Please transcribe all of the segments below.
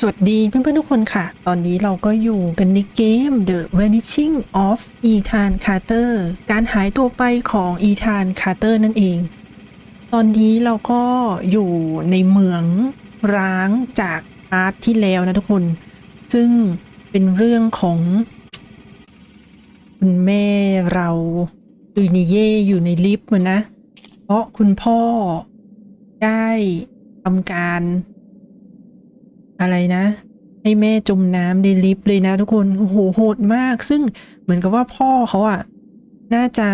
สวัสดีเพื่อนๆทุกคนค่ะ ตอนนี้เราก็อยู่กันในเกม The Vanishing of Ethan Carter การหายตัวไปของ Ethan Carter นั่นเอง ตอนนี้เราก็อยู่ในเมืองร้างจากอาร์ตที่แล้วนะทุกคน ซึ่งเป็นเรื่องของคุณแม่เราดุยนิเย่อยู่ในลิฟต์มันนะ เพราะคุณพ่อได้ทำการ อะไรนะ ให้แม่จมน้ำในลิฟต์เลยนะทุกคนโอ้โหโหดมาก ซึ่งเหมือนกับว่าพ่อเขาอะน่าจะ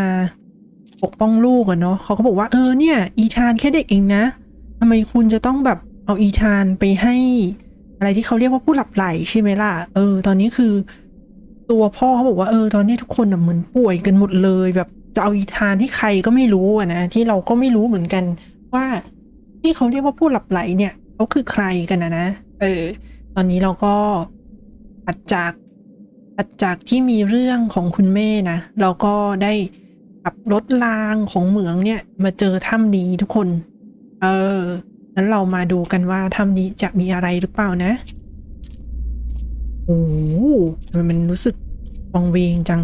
ปกป้องลูกอะเนาะเขาก็บอกว่าเออเนี่ย อีธานแค่เด็กเองนะทำไมคุณจะต้องแบบเอาอีธานไปให้ อะไรที่เขาเรียกว่าผู้หลับไหลใช่ไหมล่ะ เออ ตอนนี้คือ ตัวพ่อเขาบอกว่าเออ ตอนนี้ทุกคนอะเหมือนป่วยกันหมดเลยแบบจะเอาอีธานที่ใครก็ไม่รู้อะนะที่เราก็ไม่รู้เหมือนกันว่าที่เขาเรียกว่าผู้หลับไหลเนี่ยเขาคือใครกันนะนะ เออ ตอนนี้เราก็ตัดจากตัดจากที่มีเรื่องของคุณแม่นะ เราก็ได้ขับรถรางของเหมืองเนี่ย มาเจอถ้ำนี้ทุกคน เออนั้นเรามาดูกันว่าถ้ำนี้จะมีอะไรหรือเปล่านะโอ้โหทำไมมันรู้สึกวังเวงจัง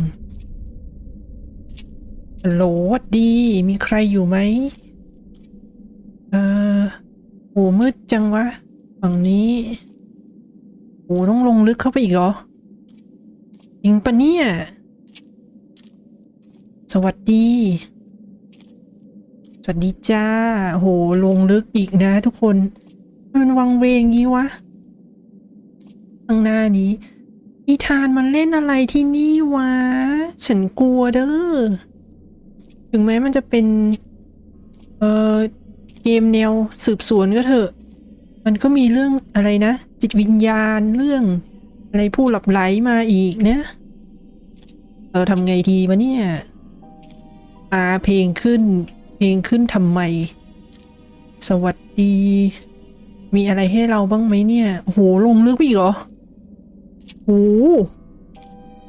ฮัลโหลดดี มีใครอยู่ไหม เออโหมืดจังวะ ฝั่งนี้โหต้องลงลึกเข้าไปอีกเหรอจริงปะเนี่ย สวัสดี สวัสดีจ้าโหลงลึกอีกนะทุกคนมันวังเวงงี้วะข้างหน้านี้ อีธานมันเล่นอะไรที่นี่วะ ฉันกลัวเด้อ ถึงแม้มันจะเป็น เออเกมแนวสืบสวนก็เถอะ มันก็มีเรื่องอะไรนะ จิตวิญญาณเรื่อง อะไรผู้หลับไหลมาอีกเนี่ยเออทำไงดีวะเนี่ยอาเพลงขึ้น เพลงขึ้นทำไม สวัสดี มีอะไรให้เราบ้างไหมเนี่ยโอ้โหลงลึกไปอีกเหรอโอ้โห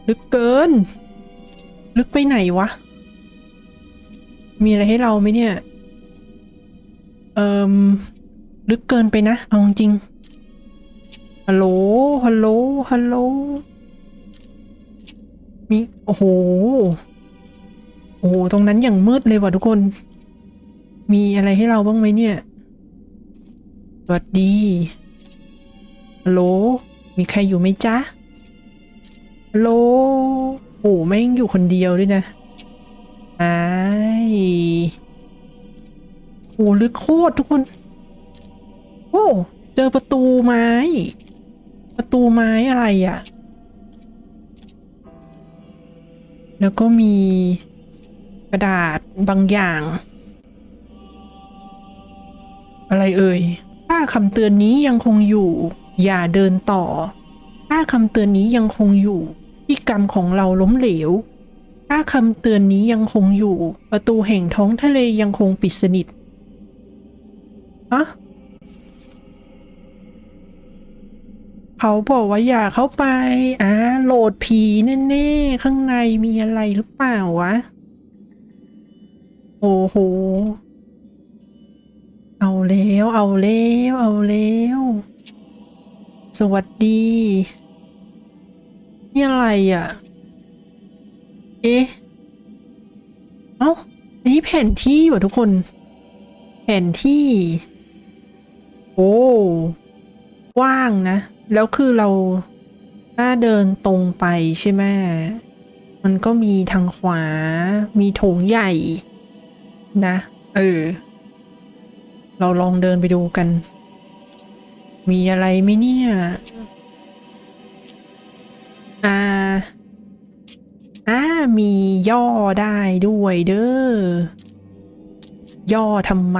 ลึกเกิน ลึกไปไหนวะ มีอะไรให้เราไหมเนี่ย เอิม ลึกเกินไปนะเอาจริงฮัลโหลฮัลโหลฮัลโหลมีโอ้โหโอ้โหตรงนั้นอย่างมืดเลยว่ะทุกคน มีอะไรให้เราบ้างไหมเนี่ยสวัสดีฮัลโหลมีใครอยู่ไหมจ๊ะฮัลโหลโอ้แม่งอยู่คนเดียวด้วยนะไอ้โอ้ลึกโคตรทุกคน โอ้เจอประตูไม้ ประตูไม้อะไรอะ่ะ แล้วก็มีกระดาษบางอย่าง อะไรเอ่ยถ้าคำเตือนนี้ยังคงอยู่ อย่าเดินต่อ ถ้าคำเตือนนี้ยังคงอยู่ที่กรรมของเราล้มเหลว ถ้าคำเตือนนี้ยังคงอยู่ ประตูแห่งท้องทะเลยังคงปิดสนิทอะ เขาบอกว่าอย่าเข้าไปอ่าโหลดผีแน่ๆ ข้างในมีอะไรหรือเปล่าวะ โอ้โห เอาแล้ว เอาแล้ว เอาแล้ว สวัสดี นี่อะไรอะ เอ๊ะ เอ้าอันนี้แผนที่ว่ะทุกคน แผนที่ โอ้กว้างนะ แล้วคือเราถ้าเดินตรงไปใช่ไหมมันก็มีทางขวา มีโถงใหญ่ นะ เออ เราลองเดินไปดูกัน มีอะไรไหมเนี่ย อ่า อ่า มีย่อได้ด้วยเด้อย่อทำไม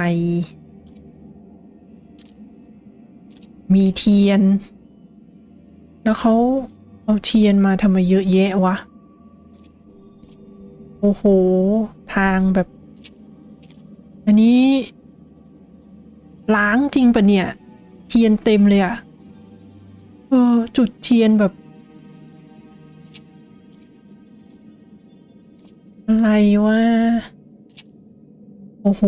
มีเทียน แล้วเขาเอาเทียนมาทำไมเยอะแยะวะ โอ้โห ทางแบบ อันนี้ ล้างจริงปะเนี่ย เทียนเต็มเลยอะเออ จุดเทียนแบบ อะไรวะ โอ้โห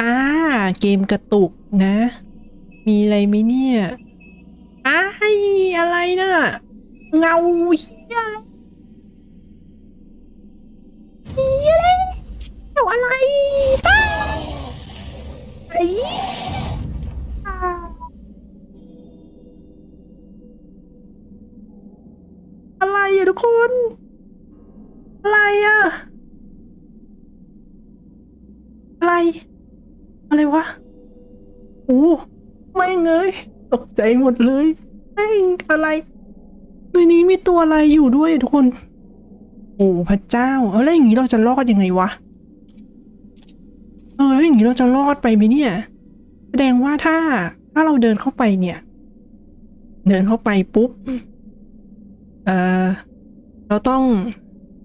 อ่าเกมกระตุกนะ มีอะไรไหมเนี่ย อ้ายอะไรน่ะ เงาเฮียอะไรเฮียอะไรเดี๋ยวอะไรป้าไอ้อ้าอะไรอะทุกคน อะไรอะอะไร อะไรวะโอ้ไม่งเงย ตกใจหมดเลยแม่งอะไรในนี้มีตัวอะไรอยู่ด้วยทุกคน โอ้พระเจ้าเออแล้วอย่างนี้เราจะรอดยังไงวะเออแล้วอย่างนี้เราจะรอดไปไหมเนี่ย แสดงว่าถ้าถ้าเราเดินเข้าไปเนี่ย เดินเข้าไปปุ๊บเออเราต้อง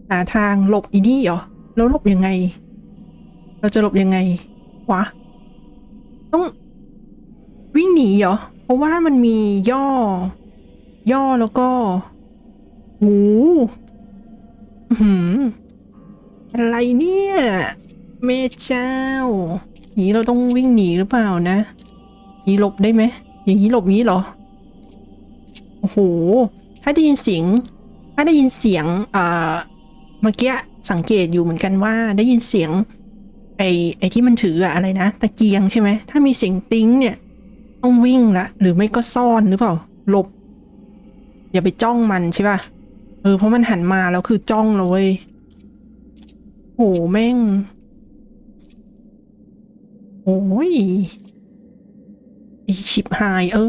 หาทางหลบอีนี่เหรอแล้วหลบยังไง เราจะหลบยังไงวะต้องวิ่งหนีเหรอ ราะว่ามันมีย่อ ย่อแล้วก็หูอื้อหืออะไรเนี่ยเมเจ้าอย่างนี้เราต้องวิ่งหนีหรือเปล่านะนี้หลบได้ไหมอย่างนี้หลบงี้เหรอโอ้โห ถ้าได้ยินเสียง ถ้าได้ยินเสียงเอ่อเมื่อกี้สังเกตอยู่เหมือนกันว่าได้ยินเสียง ไอ้ไอ้ที่มันถืออะอะไรนะ ตะเกียงใช่ไหมถ้ามีเสียงติ้งเนี่ย ต้องวิ่งละหรือไม่ก็ซ่อนหรือเปล่าหลบ อย่าไปจ้องมันใช่ป่ะเออเพราะมันหันมาแล้วคือจ้องเลยเว้ยโหแม่งโอ้ยไอชิบหาย เอ้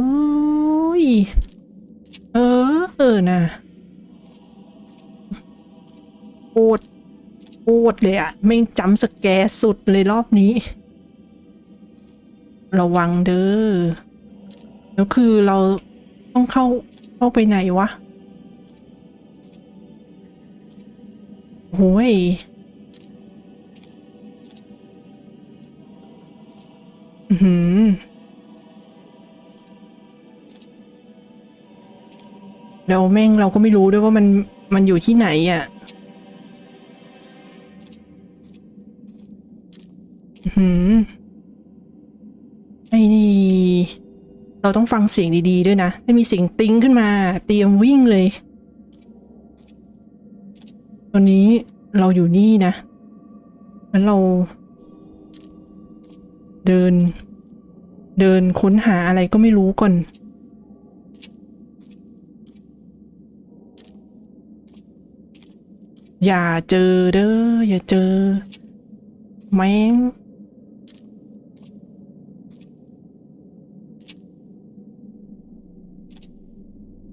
ย เออ เออนะโคตรโคตรเลยอะแม่งจำสแกสุดเลยรอบนี้ ระวังเด้อแล้วคือเราต้องเข้าเข้าไปไหนวะโอ้ยหือแล้วแม่งเราก็ไม่รู้ด้วยว่ามันมันอยู่ที่ไหนอะ่ะ เราต้องฟังเสียงดีๆด้วยนะถ้ามีเสียงติ้งขึ้นมา เตรียมวิ่งเลย ตอนนี้เราอยู่นี่นะแล้วเรา เดิน เดินค้นหาอะไรก็ไม่รู้ก่อนอย่าเจอเด้ออย่าเจอแม่ง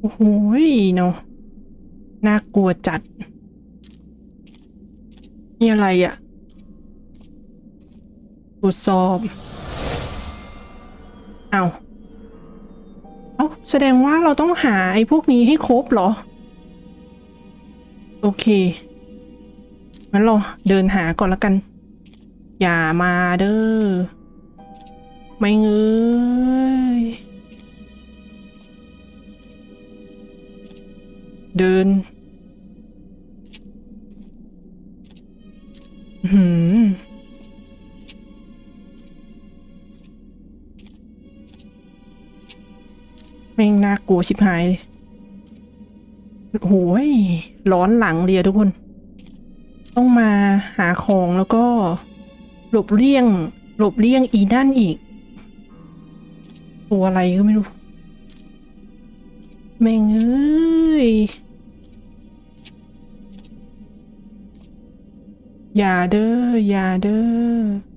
โอ้โหเนาะน่ากลัวจัด นี่อะไรอะ่ะตรวจสอบเอาเอาแสดงว่าเราต้องหาไอ้พวกนี้ให้ครบเหรอ โอเค งั้นเราเดินหาก่อนละกัน อย่ามาเด้อ ไม่เงย เดินหืมแม่งน่ากลัวชิบหายเลยโอ้ยร้อนหลังเรียทุกคน ต้องมาหาของแล้วก็ หลบเลี่ยง หลบเลี่ยงอีนั่นอีก ตัวอะไรก็ไม่รู้ แม่งเอ้ย อย่าเด้อ อย่าเด้อ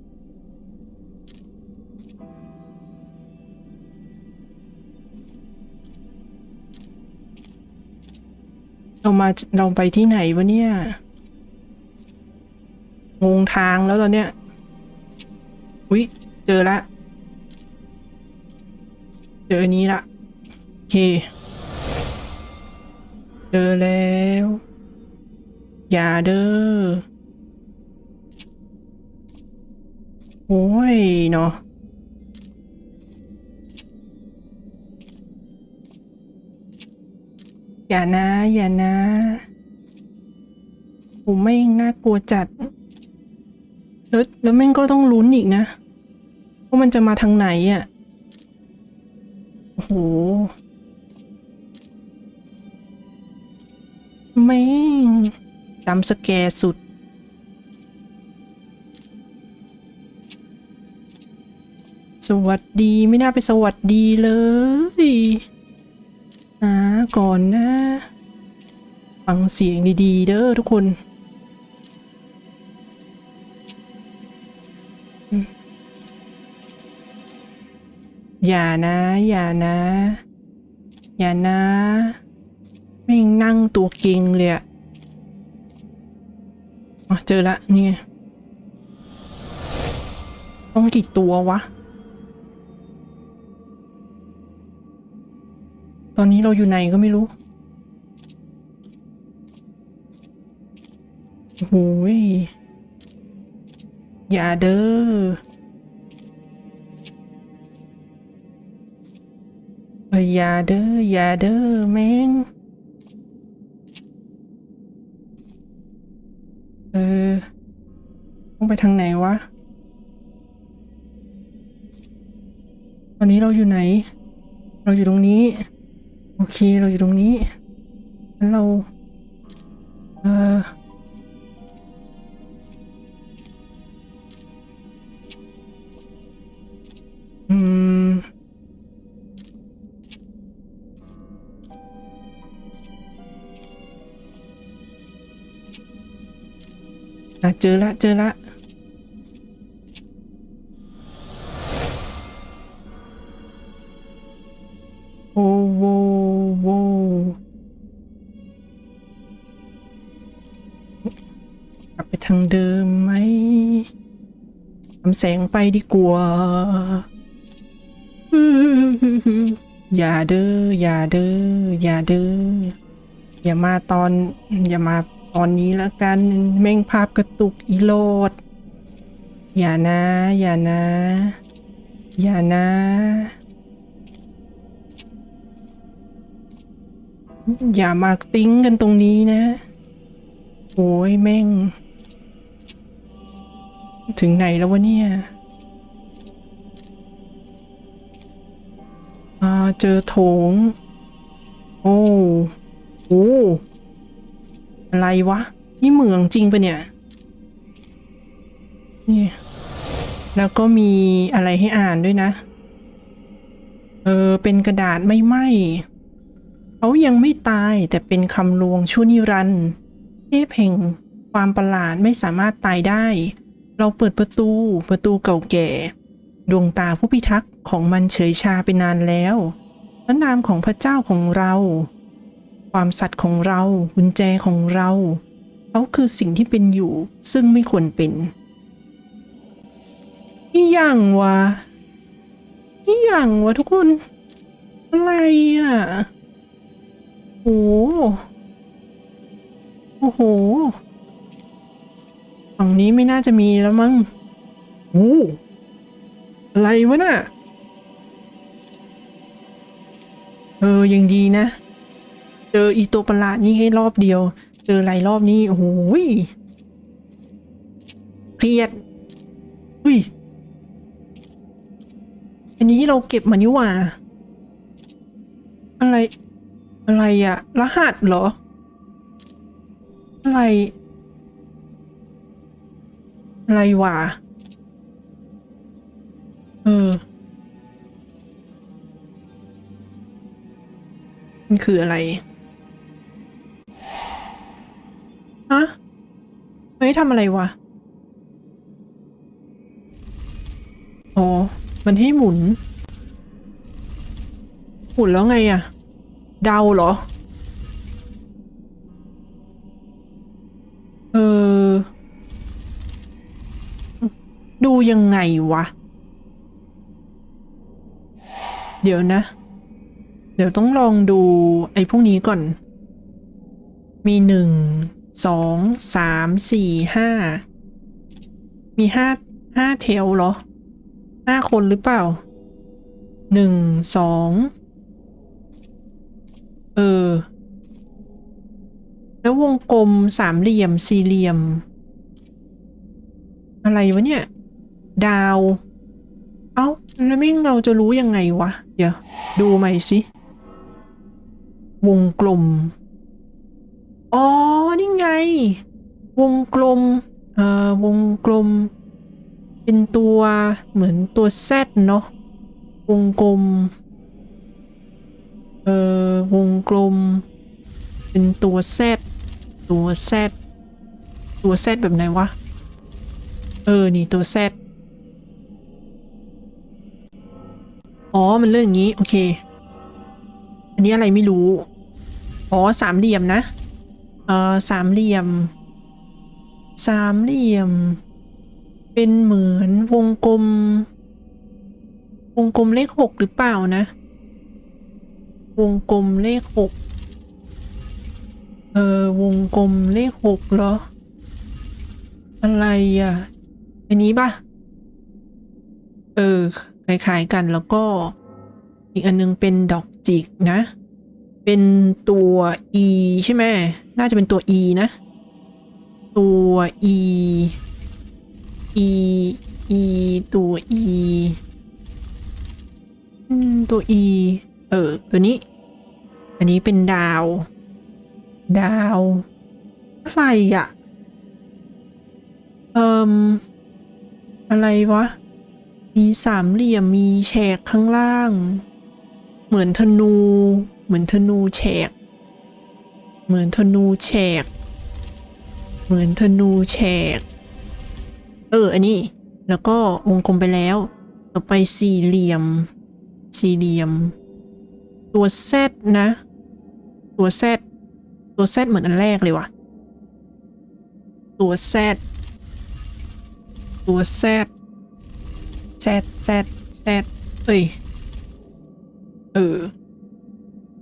เรามาเราไปที่ไหนวะเนี่ย งงทางแล้วตอนเนี้ย อุ๊ย เจอละ เจออันนี้ละโอเค เจอแล้ว อย่าเด้อโอ้ยเนาะอย่านะ อย่านะผมไม่น่ากลัวจัด แล้วแล้วแม่งก็ต้องลุ้นอีกนะว่ามันจะมาทางไหนอะ่ะโอ้โห แม่จำสแกสุด สวัสดีไม่น่าไปสวัสดีเลยอ่าก่อนนะ ฟังเสียงดี ๆ เด้อทุกคนอย่านะ อย่านะ อย่านะ ไม่งนั่งตัวเก่งเลยอะอเจอละนี่ไงต้องกี่ตัววะ ตอนนี้เราอยู่ไหนก็ไม่รู้โอ้ยอย่าเด้ออยอย่าเด้ออย่าเด้อแม่ง เออ ต้องไป ทางไหนวะ ตอนนี้เราอยู่ไหน เราอยู่ตรงนี้ โอเค เราอยู่ตรงนี้งั้นเรา เอออืมอะเจอละเจอละำแสงไปดีกว่าอย่าเด้ออย่าเด้ออย่าเด้ออย่ามาตอน อย่ามาตอนนี้แล้วกัน แม่งภาพกระตุกอีโลด อย่านะ อย่านะ อย่านะอย่ามาติ้งกันตรงนี้นะ โอ้ยแม่ง ถึงไหนแล้ววะเนี่ยอ่าเจอโถง โอ้โอ้อะไรวะ นี่เหมืองจริงปะเนี่ย นี่ แล้วก็มีอะไรให้อ่านด้วยนะ เออ เป็นกระดาษไม่ไหมเขายังไม่ตายแต่เป็นคำลวงชั่วนิรันดร์เทพแห่งความประหลาดไม่สามารถตายได้ เราเปิดประตูประตูเก่าแก่ ดวงตาผู้พิทักษ์ของมันเฉยชาไปนานแล้วพระนามของพระเจ้าของเรา ความสัตย์ของเรากุญแจของเราเขาคือสิ่งที่เป็นอยู่ซึ่งไม่ควรเป็นนี่อย่างวะนี่อย่างวะทุกคน อะไรอะโอ้โหโอ้โห ฝั่งนี้ไม่น่าจะมีแล้วมั้งโอ้อะไรวะน่ะ เออ ยังดีนะ เจออีตัวประหลาดนี่แค่รอบเดียว เจอหลายรอบนี้โอ้โหยเครียด อุ้ย อันนี้ที่เราเก็บมานี่หว่า อะไร อะไรอะรหัสเหรอ อะไร อะไรวะ เออ มันคืออะไร ฮะเฮ้ยทำอะไรวะอ๋อมันให้หมุน หมุนแล้วไงอะ เดาเหรอ ดูยังไงวะ เดี๋ยวนะ เดี๋ยวต้องลองดูไอ้พวกนี้ก่อน มีหนึ่งสองสามสี่ห้ามีห้าห้าเทลเหรอห้าคนหรือเปล่าหนึ่งสองเออ แล้ววงกลมสามเหลี่ยมสี่เหลี่ยม อะไรวะเนี่ย ดาว เอ้า แล้วไม่เราจะรู้ยังไงวะ เดี๋ยว ดูใหม่สิ วงกลม อ๋อ นี่ไง วงกลม เอ่อ วงกลม เป็นตัวเหมือนตัวแซดเนาะ วงกลม เอ่อ วงกลม เป็นตัวแซดตัวแซดตัวแซดแบบไหนวะ เออ นี่ตัวแซด อ๋อ มันเรื่องอย่างนี้ โอเค อันนี้อะไรไม่รู้ อ๋อ สามเหลี่ยมนะ เอ่อสามเหลี่ยม สามเหลี่ยม เป็นเหมือนวงกลม วงกลมเลขหกหรือเปล่านะ วงกลมเลขหกเออ วงกลมเลขหกเหรอ อะไรอะ อันนี้ปะเออ คล้ายๆกันแล้วก็อีกอันนึงเป็นดอกจิกนะ เป็นตัว e ใช่ไหมน่าจะเป็นตัว e นะ ตัว e e e ตัว e ตัว e เออ ตัวนี้ อันนี้เป็นดาว ดาว อะไรอะเอิมอะไรวะ มีสามเหลี่ยมมีแฉกข้างล่าง เหมือนธนู เหมือนธนูแฉก เหมือนธนูแฉก เหมือนธนูแฉก เออ อันนี้ แล้วก็วงกลมไปแล้ว ต่อไปสี่เหลี่ยม สี่เหลี่ยม ตัวแซดนะ ตัวแซดตัวแซดเหมือนอันแรกเลยว่ะ ตัวแซดตัวแซด แซดแซดแซดเอ้ยเออ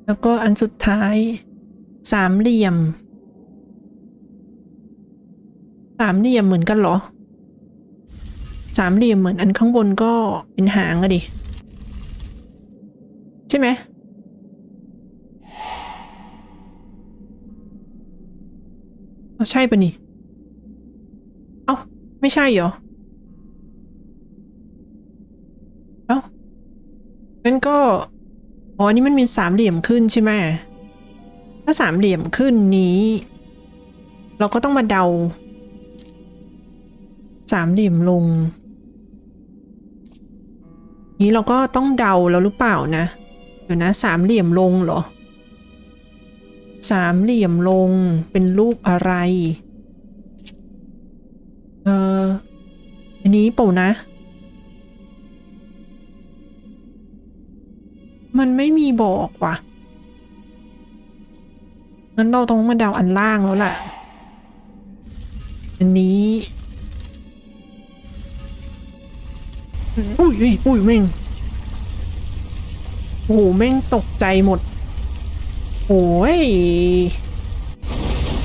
แล้วก็อันสุดท้าย สามเหลี่ยม สามเหลี่ยมเหมือนกันเหรอ สามเหลี่ยมเหมือนอันข้างบนก็เป็นหางอะดิ ใช่ไหมเอาใช่ปะนี่ เอ้า ไม่ใช่เหรอ เอ้า งั้นก็ อ๋อ นี่มันมีสามเหลี่ยมขึ้นใช่ไหม ถ้าสามเหลี่ยมขึ้นนี้ เราก็ต้องมาเดา สามเหลี่ยมลง นี้เราก็ต้องเดาแล้วหรือเปล่านะ เดี๋ยวนะสามเหลี่ยมลงเหรอ สามเหลี่ยมลงเป็นรูปอะไร เอออันนี้เปล่านะ มันไม่มีบอกว่ะ งั้นเราต้องมาเดาอันล่างแล้วแหละ อันนี้อุ้ยอุ้ยอุ้ยแม่งโอ้โหแม่งตกใจหมดโอ้ย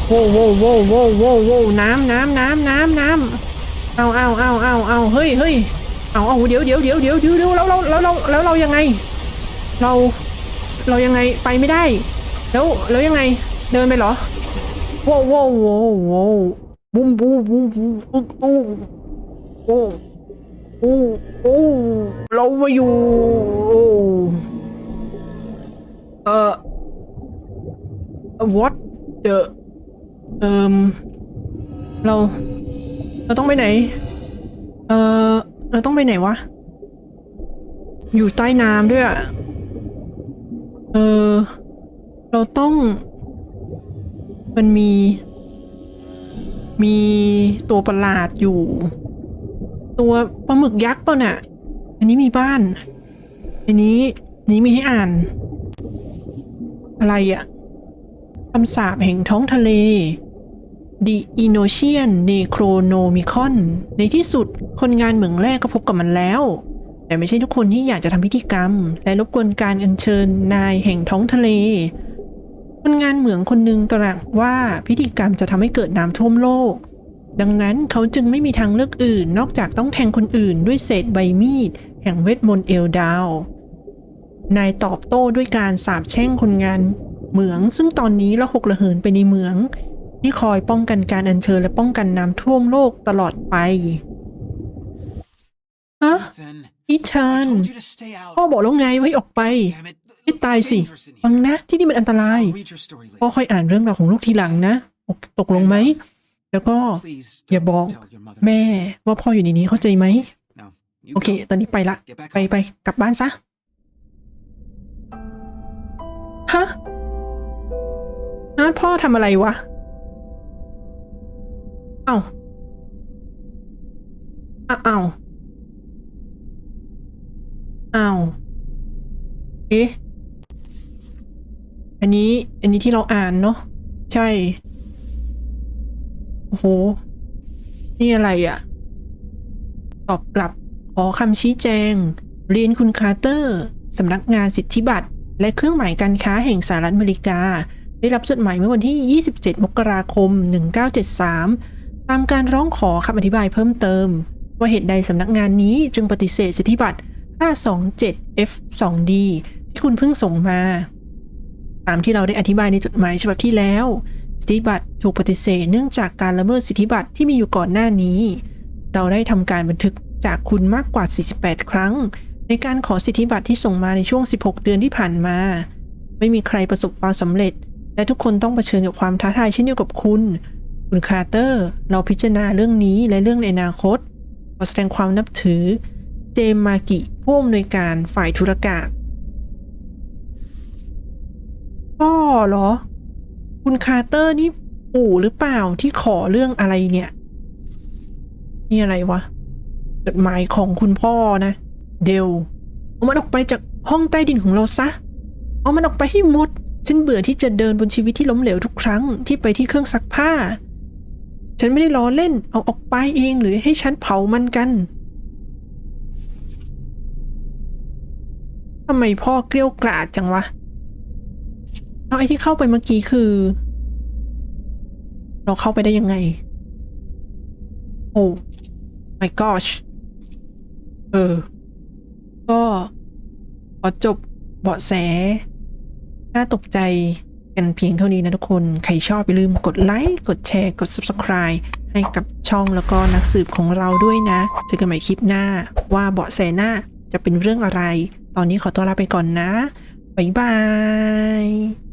โว้วโว้วโว้วโว้วโว้วโว้น้ำน้ำน้ำน้ำน้ำเอาเอาเอาเอาเอาเฮ้ยเฮ้ยเอาเอาเดี๋ยวเดี๋ยวเดี๋ยวเดี๋ยวเดี๋ยวเดี๋ยวแล้วเราแล้วเราแล้วเรายังไง เรา เรายังไงไปไม่ได้ แล้วแล้วยังไง เดินไปเหรอโว้วโว้วโว้วโว้วบุ้มบูบูบูบูบูโอ้โอ้โอ้เรามาอยู่โอ้เออ what the เอิมเรา เราต้องไปไหน เออเราต้องไปไหนวะ อยู่ใต้น้ำด้วยอะ เออ เราต้อง มันมี มีตัวประหลาดอยู่ ตัวปลาหมึกยักษ์เปล่าน่ะ อันนี้มีบ้าน อันนี้นี้มีให้อ่าน อะไรอะคำสาปแห่งท้องทะเล The Innocean Necronomicon ในที่สุดคนงานเหมืองแรกก็พบกับมันแล้ว แต่ไม่ใช่ทุกคนที่อยากจะทำพิธีกรรม และรบกวนการอัญเชิญนายแห่งท้องทะเล คนงานเหมืองคนหนึ่งตระหนักว่าพิธีกรรมจะทำให้เกิดน้ำท่วมโลก ดังนั้นเขาจึงไม่มีทางเลือกอื่น นอกจากต้องแทงคนอื่นด้วยเศษใบมีด แห่งเวทมนต์เอลดาวนายตอบโต้ด้วยการสาบแช่งคนงานเหมือง ซึ่งตอนนี้ละหกระเหินไปในเหมือง ที่คอยป้องกันการอัญเชิญและป้องกันน้ำท่วมโลกตลอดไปฮะ Ethan, อีเชิญ I told you to stay out. พ่อบอกแล้วไงว่าให้ออกไป Damn it. ให้ Look, ตาย it's สิ dangerous in ฟัง here. นะที่นี่มันอันตราย I'll read your story พ่อ later. ค่อยอ่านเรื่องราวของลูกทีหลังนะตกตกลงไหม แล้วก็ Please อย่า don't บอก tell your mother. แม่ว่าพ่ออยู่ในนี้เข้าใจไหม Now, you โอเค go. ตอนนี้ไปละ Get back ไป home. ไปกลับบ้านซะ ฮะฮะพ่อทำอะไรวะ เอ้าอ้าว อ้าวอ้าว เอ๊ะ อันนี้ อันนี้ที่เราอ่านเนาะ ใช่ โอ้โห นี่อะไรอะ่ะ ตอบกลับ ขอคำชี้แจง เรียนคุณคาร์เตอร์ สำนักงานสิทธิบัตร และเครื่องหมายการค้าแห่งสหรัฐอเมริกา ได้รับจดหมายเมื่อวันที่ 27 มกราคม 1973 ตามการร้องขอคำอธิบายเพิ่มเติม ว่าเหตุใดสำนักงานนี้จึงปฏิเสธสิทธิบัตร 527F2D ที่คุณเพิ่งส่งมา ตามที่เราได้อธิบายในจดหมายฉบับที่แล้ว สิทธิบัตรถูกปฏิเสธเนื่องจากการละเมิดสิทธิบัตรที่มีอยู่ก่อนหน้านี้ เราได้ทำการบันทึกจากคุณมากกว่า 48 ครั้ง ในการขอสิทธิบัตรที่ส่งมาในช่วง 16 เดือนที่ผ่านมา ไม่มีใครประสบความสำเร็จ และทุกคนต้องเผชิญกับความท้าทายเช่นเดียวกับคุณ คุณคาร์เตอร์ เราพิจารณาเรื่องนี้และเรื่องในอนาคตขอแสดงความนับถือ เจมมากิผู้อำนวยการฝ่ายธุรการพ่อเหรอ คุณคาร์เตอร์นี่ปู่หรือเปล่าที่ขอเรื่องอะไรเนี่ย นี่อะไรวะจดหมายของคุณพ่อนะ เดลเอามันออกไปจากห้องใต้ดินของเราซะ เอามันออกไปให้หมด ฉันเบื่อที่จะเดินบนชีวิตที่ล้มเหลวทุกครั้งที่ไปที่เครื่องซักผ้า ฉันไม่ได้ล้อเล่น เอาออกไปเองหรือให้ฉันเผามันกัน ทำไมพ่อเกลี้ยวกล่อดจังวะแล้วไอ้ที่เข้าไปเมื่อกี้คือ เราเข้าไปได้ยังไง โอ้ my gosh เออ ก็ขอจบเบาะแส น่าตกใจกันเพียงเท่านี้นะทุกคน ใครชอบอย่าลืมกดไลค์ กดแชร์ กด subscribe ให้กับช่องแล้วก็นักสืบของเราด้วยนะ เจอกันใหม่คลิปหน้าว่าเบาะแสหน้าจะเป็นเรื่องอะไร ตอนนี้ขอตัวลาไปก่อนนะ บ๊ายบาย